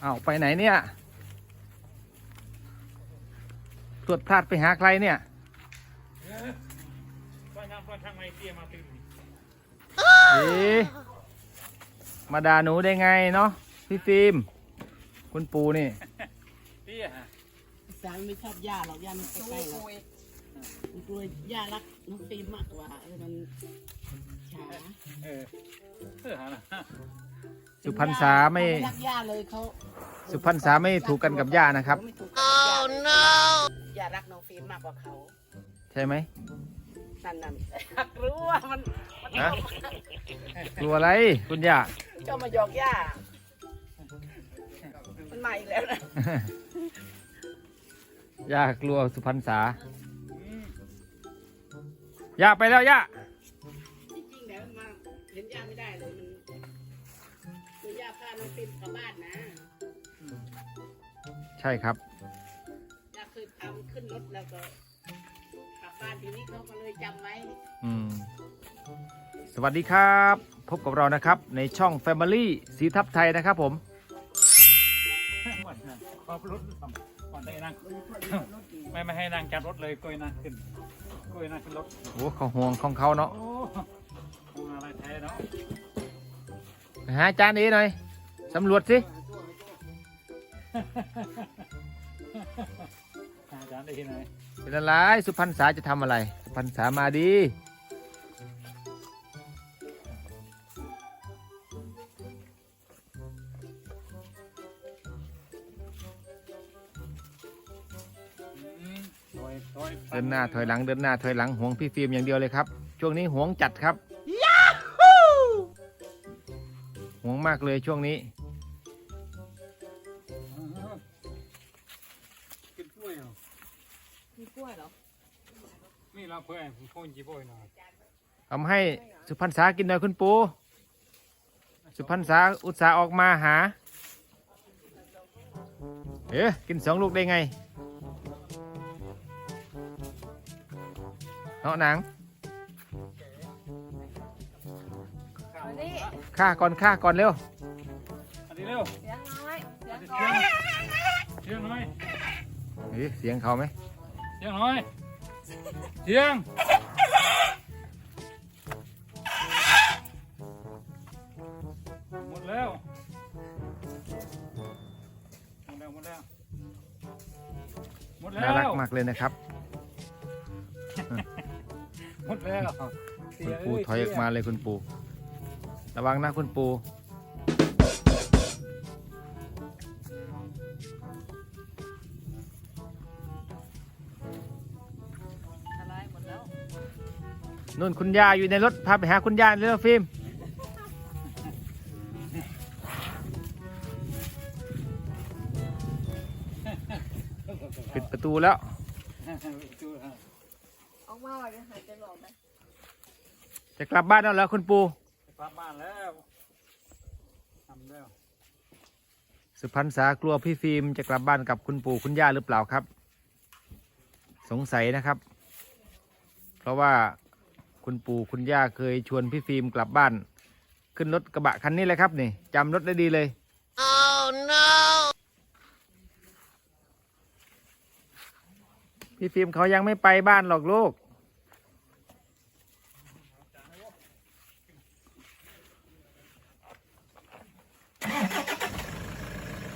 เอาไปไหนเนี่ยตรวจพลาดไปหาใครเนี่ยว่ายน้ำก็ช่างไม่เตี้ยมาตื่นเอ๊ะมาด่าหนูได้ไงเนาะพี่ฟิล์มคุณปูนี่เตี้ยฮะสางไม่ชอบย่าหรอกย่ามันใกล้ๆหรอกมันกลัวย่ารักน้องฟิล์มมากกว่าเออมันช้าเออเออฮะนะสุพรรณษาไม่เขรักย่าเลยเขา สุพรรณษาไม่ถูกกันกับย่านะครับเขาไม่ถูกกันกับย่าย่ารักน้องฟิล์มมากกว่าเขาใช่ไหมนั่นนั่นอยากรู้ว่ามันมันฮะกลัวอะไรคุณย่า เจ้ามาหยอกย่า มันมาอีกแล้วนะย่ากลัวสุพรรณษาย่าไปแล้วย่าจริงๆแล้วมันมาเห็นย่าไม่ได้เลยมันคือย่าพาน้องฟิล์มกลับบ้านนะ ใช่ครับย่าเคยพามันขึ้นรถแล้วก็กลับบ้านทีนี้เขาก็เลยจำไว้อืมสวัสดีครับ พบกับเรานะครับ ในช่อง Family สีทับไทยนะครับผมวันนั้นขอบรถวันได้นั่ง ไม่ไม่ให้นั่งจับรถเลยกล้วยนั่งขึ้นกล้วยนั่งขึ้นรถ โอ้เขาห่วงของเขาเนาะโอ้คงอะไรแท้เนาะไปหาจานเอหน่อยสำรวจสิ อาจารย์ได้ที่ไหนเป็นอะไรสุพรรณษาจะทำอะไร สุพรรณษามาดีอืมถอยถอยเดินหน้าถอยหลังเดินหน้าถอยหลังห่วงพี่ฟิล์มอย่างเดียวเลยครับ ช่วงนี้ห่วงจัดครับห่วงมากเลยช่วงนี้กิน พื่อนผมพ่นจีบอยหน่อยทำให้สุพรรณษากินหน่อยคุณปู สุพรรณษาอุตส่าห์ออกมาหา เอ๊ะกินสองลูกได้ไงเนาะหนังมาดิฆ่าก่อนฆ่าก่อนเร็วอันนี้เร็ว เสียงน้อยเสียงเสีก่อยนงเสียงน้อยเฮ้ยเสียงเขาไหมเสียงน้อยเสียง หมดแล้ว หมดแล้ว หมดแล้ว หมดแล้วน่ารักมากเลยนะครับหมดแล้วคุณปูถอยออกมาเลยคุณปู ระวังนะคุณปู อะไรหมดแล้วนู่นคุณย่าอยู่ในรถพาไปหาคุณย่าเร็วฟิล์ม ปิดประตูแล้ว ออกมาว่าจะหายใจหลอกไหมจะกลับบ้านแล้วเหรอคุณปูกลับบ้านแล้วทำแล้วสุพรรณษากลัวพี่ฟิล์มจะกลับบ้านกับคุณปู่คุณย่าหรือเปล่าครับ สงสัยนะครับ เพราะว่าคุณปู่คุณย่าเคยชวนพี่ฟิล์มกลับบ้าน ขึ้นรถกระบะคันนี้เลยครับนี่จำรถได้ดีเลย พี่ฟิล์มเขายังไม่ไปบ้านหรอกลูก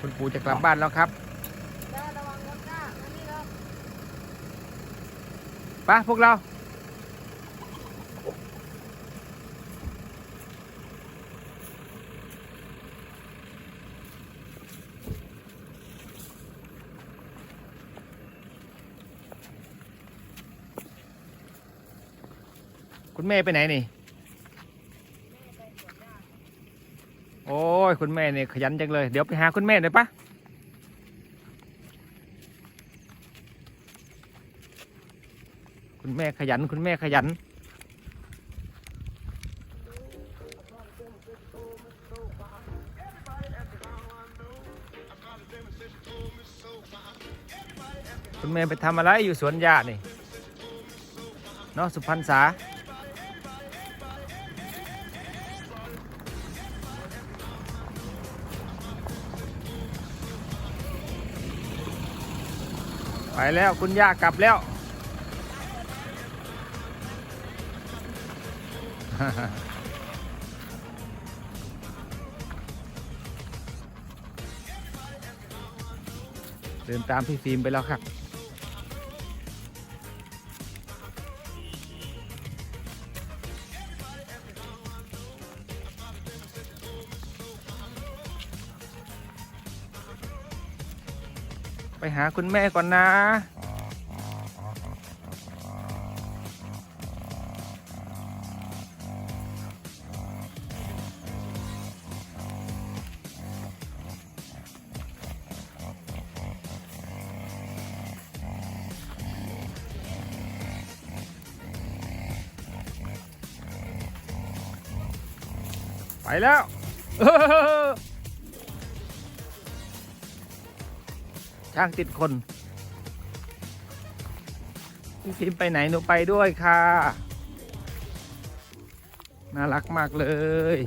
คุณปู่จะกลับบ้านแล้วครับจ้าระวังรถจ้ามานี่แล้วไปพวกเรา คุณแม่ไปไหนนี่ โอ้ย คุณแม่เนี่ยขยันจังเลย เดี๋ยวไปหาคุณแม่หน่อยปะคุณแม่ขยัน คุณแม่ขยัน คุณแม่ไปทำอะไรอยู่สวนหญ้านี่เนาะสุพรรณษา ไปแล้วคุณย่ากลับแล้ว เดินตามพี่ฟิล์มไปแล้วครับ ไปหาคุณแม่ก่อนนะ ไปแล้ว ช่างติดคนพี่ฟิมไปไหนหนูไปด้วยค่ะ น่ารักมากเลย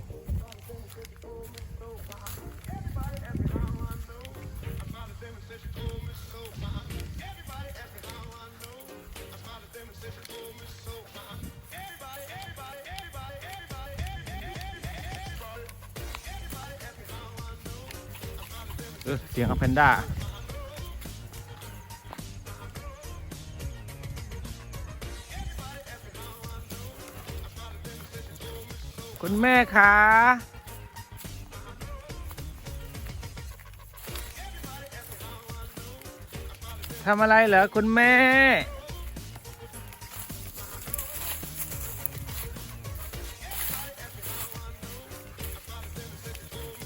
เออเสียงอแพนด้า คุณแม่คะทำอะไรเหรอคุณแม่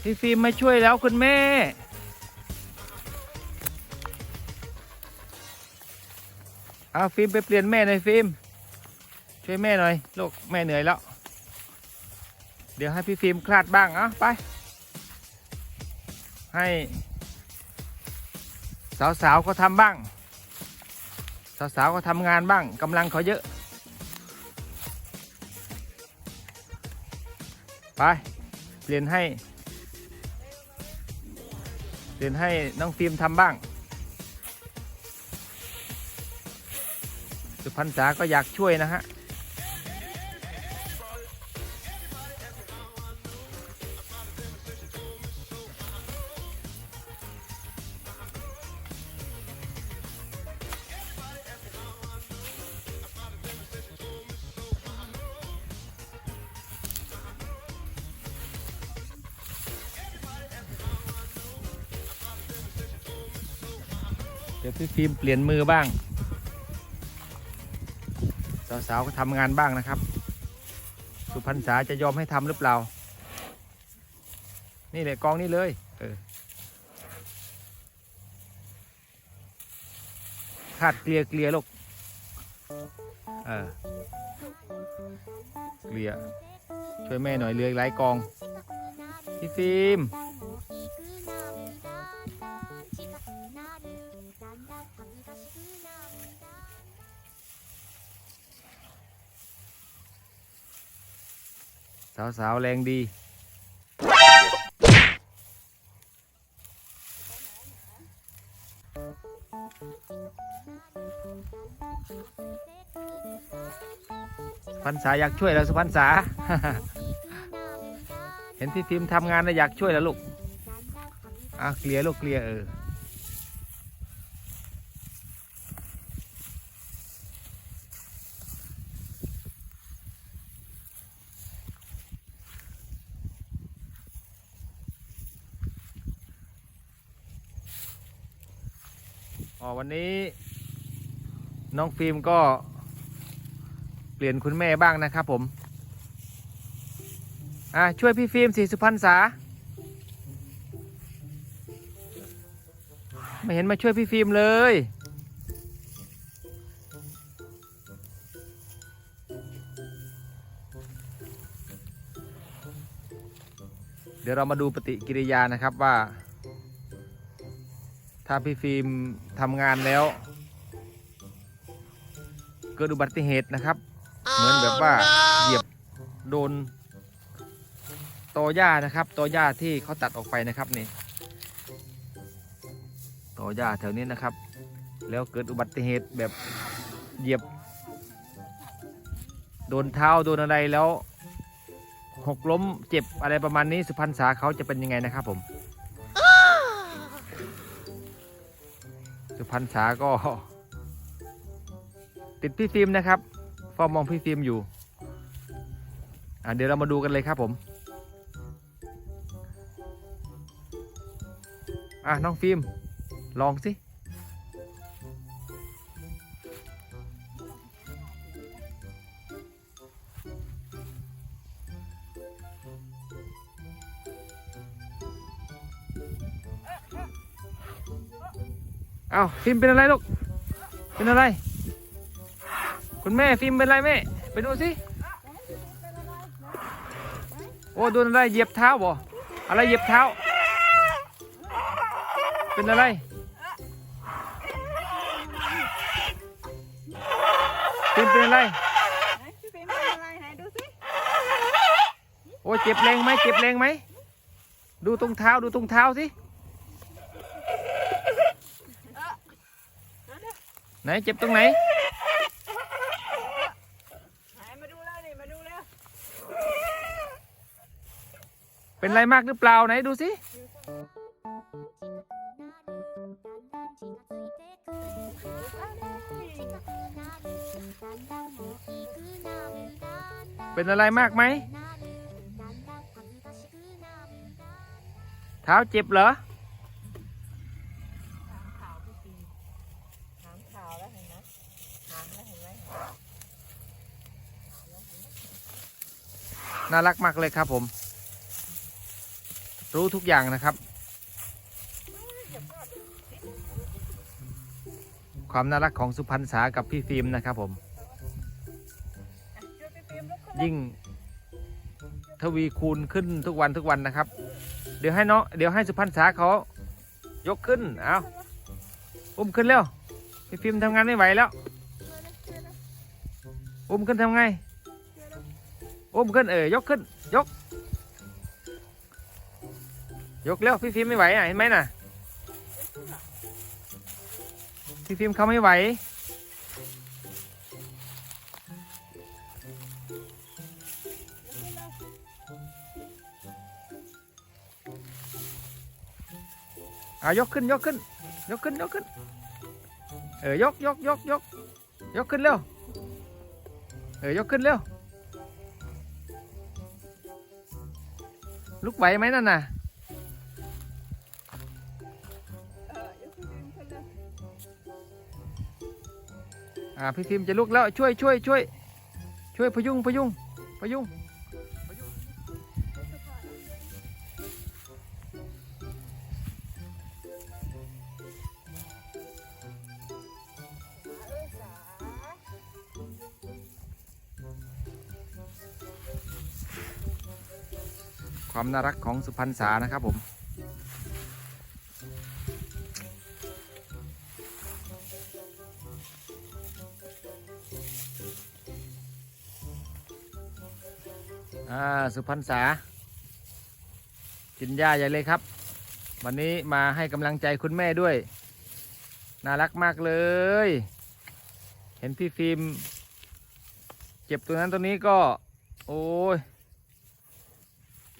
พี่ฟิล์มมาช่วยแล้วคุณแม่ เอาฟิล์มไปเปลี่ยนแม่หน่อยฟิล์มช่วยแม่หน่อยลูกแม่เหนื่อยแล้ว ดี๋ยวให้พี่ฟิล์มคลาดบ้างเอาไป ให้ สาวๆเขาทำบ้าง สาวๆเขาทำงานบ้างกำลังเขาเยอะ ไปเปลี่ยนให้เปลี่ยนให้น้องฟิล์มทำบ้างสุพรรณษาก็อยากช่วยนะฮะ เดี๋ยวพี่ฟิล์มเปลี่ยนมือบ้าง สาวๆก็ทำงานบ้างนะครับ สุพรรณษาจะยอมให้ทำหรือเปล่า นี่เลยกองนี่เลย เออคาดเกลียเกลียลูก เออ เกลียช่วยแม่หน่อยเรืออกหลายกอง พี่ฟิล์ม สาวๆแรงดี พันษาอยากช่วยแล้วสุพันษา เห็นพี่ฟิล์มทำงานแล้วอยากช่วยแล้วลูกอะเคลียลูกเคลียเออ อ๋อวันนี้น้องฟิล์มก็เปลี่ยนคุณแม่บ้างนะครับผม อะช่วยพี่ฟิล์มสิสุพรรณษา ไม่เห็นมาช่วยพี่ฟิล์มเลย เดี๋ยวเรามาดูปฏิกิริยานะครับว่า ถ้าพี่ฟิล์มทำงานแล้ว เกิดอุบัติเหตุนะครับ เหมือนแบบว่าเหยียบโดนตอหญ้านะครับตอหญ้าที่เขาตัดออกไปนะครับนี่ตอหญ้าแถวนี้นะครับ แล้วเกิดอุบัติเหตุแบบเหยียบ โดนเท้าโดนอะไรแล้วหกล้มเจ็บอะไรประมาณนี้สุพรรณษาเขาจะเป็นยังไงนะครับผม พันษาก็ ติดพี่ฟิล์มนะครับเฝ้ามองพี่ฟิล์มอยู่ อ่าเดี๋ยวเรามาดูกันเลยครับผมอะน้องฟิล์มลองสิ เอาฟิล์มเป็นอะไรลูก เป็นอะไร คุณแม่ฟิล์มเป็นอะไรแม่ ไปดูสิ โอ้โดนอะไรเหยียบเท้าบ่ อะไรเหยียบเท้า เป็นอะไร ฟิล์มเป็นอะไรไหนพี่ฟิล์มเป็นอะไรไหนดูสิโอ้เจ็บแรงไหมเจ็บแรงไหม ดูตรงเท้าดูตรงเท้าสิ ไหน เจ็บตรงไหนมาดูแล้วนี่มาดูแล้วเป็นอะไรมากหรือเปล่าไหนดูสิเป็นอะไรมากไหมเท้าเจ็บเหรอ ถามข่าวแล้วเห็นไหมถามแล้วเห็ น่ารักมากเลยครับผม รู้ทุกอย่างนะครับ ความน่ารักของสุพรรณษากับพี่ฟิล์มนะครับผม ยิ่งทวีคูณขึ้นทุกวันทุกวันนะครับ เดี๋ยวให้เนาะเดี๋ยวให้สุพรรณษาเขายกขึ้น เอาอุ้มขึ้นเร็วพี่ฟิล์มทำงานไม่ไหวแล้ว อุ้มขึ้นทำไง อุ้มขึ้นเออยกขึ้น ยก ยกเร็วพี่ฟิล์มไม่ไหวอะเห็นไหมน่ะ พี่ฟิล์มเขาไม่ไหว อะยกขึ้นยกขึ้น ยกขึ้นยกขึ้น เออยกยกยกยกยกขึ้นเร็ว เออยกขึ้นเร็ว ลุกไหวไหมนั่นน่ะเออยกพี่ฟิล์มขึ้นเลยอ่าพี่ฟิมจะลุกแล้วช่วยช่วยช่วยช่วยพยุงพยุงพยุง ความน่ารักของสุพรรณษานะครับผมสุพรรณษา กินหญ้าใหญ่เลยครับ วันนี้มาให้กำลังใจคุณแม่ด้วย น่ารักมากเลย เห็นพี่ฟิล์มเจ็บตัวนั้นตัวนี้ก็ โอ้ย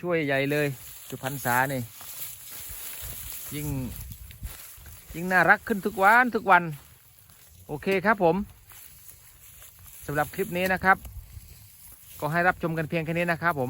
ช่วยใหญ่เลย สุพรรณษานี่ยิ่งยิ่งน่ารักขึ้นทุกวันทุกวัน โอเคครับผมสำหรับคลิปนี้นะครับ ก็ให้รับชมกันเพียงแค่นี้นะครับผม